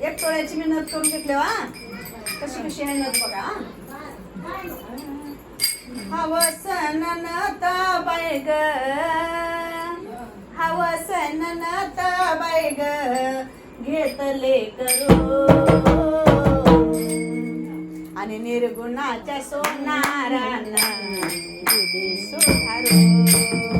एक तोळ्याची मी नथ करून घेतले वा हो, कशी कशी आहे नथ बघा हा. हवस नता बाय ग. हवस नता बाय ग. घेतले करू आणि निर्गुणाच्या सोनारांना सुधारू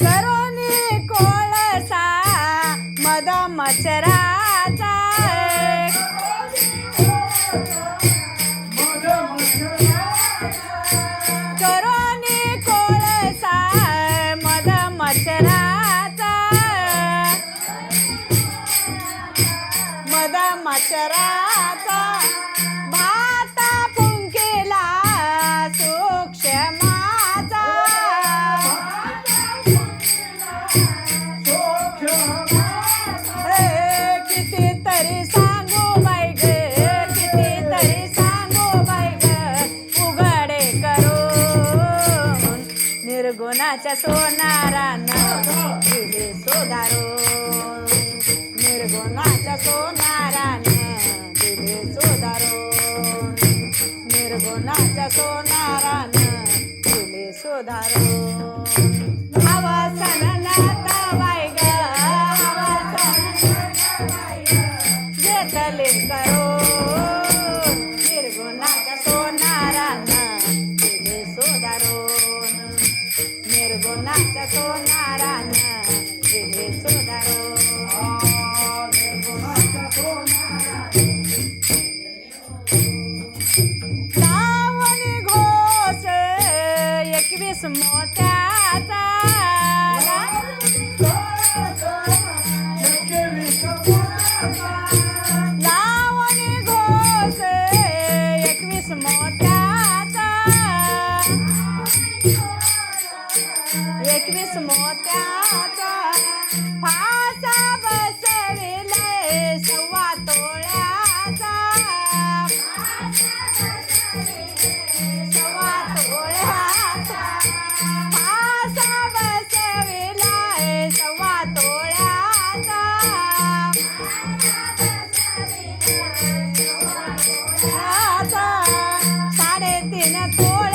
करोनी कोळसा मद मचराचा अक्षराचा भाता पुंकेला सूक्ष्माचा. किती तरी सांगू बाई ग कितीतरी सांगू बाई ग उघडे करून निर्गुणाच्या सोनारानं दिले निर्गुणाच्या सोनारानं निर्गुणाच्या एकवीस फासा बसविले सव्वा तोळ्याचा सव्वा तोळ्याचा फासा बसविलाय सव्वा तोळ्याचा साडेतीन तोळ्याचा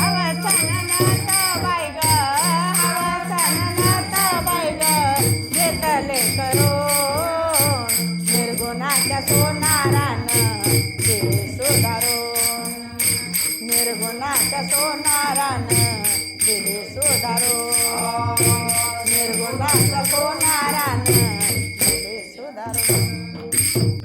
हवसननाथ बाई ग हवसननाथ बाई ग घेतले करून निर्गुणाच्या सोनारान दिले सुधारो निर्गुणाच्या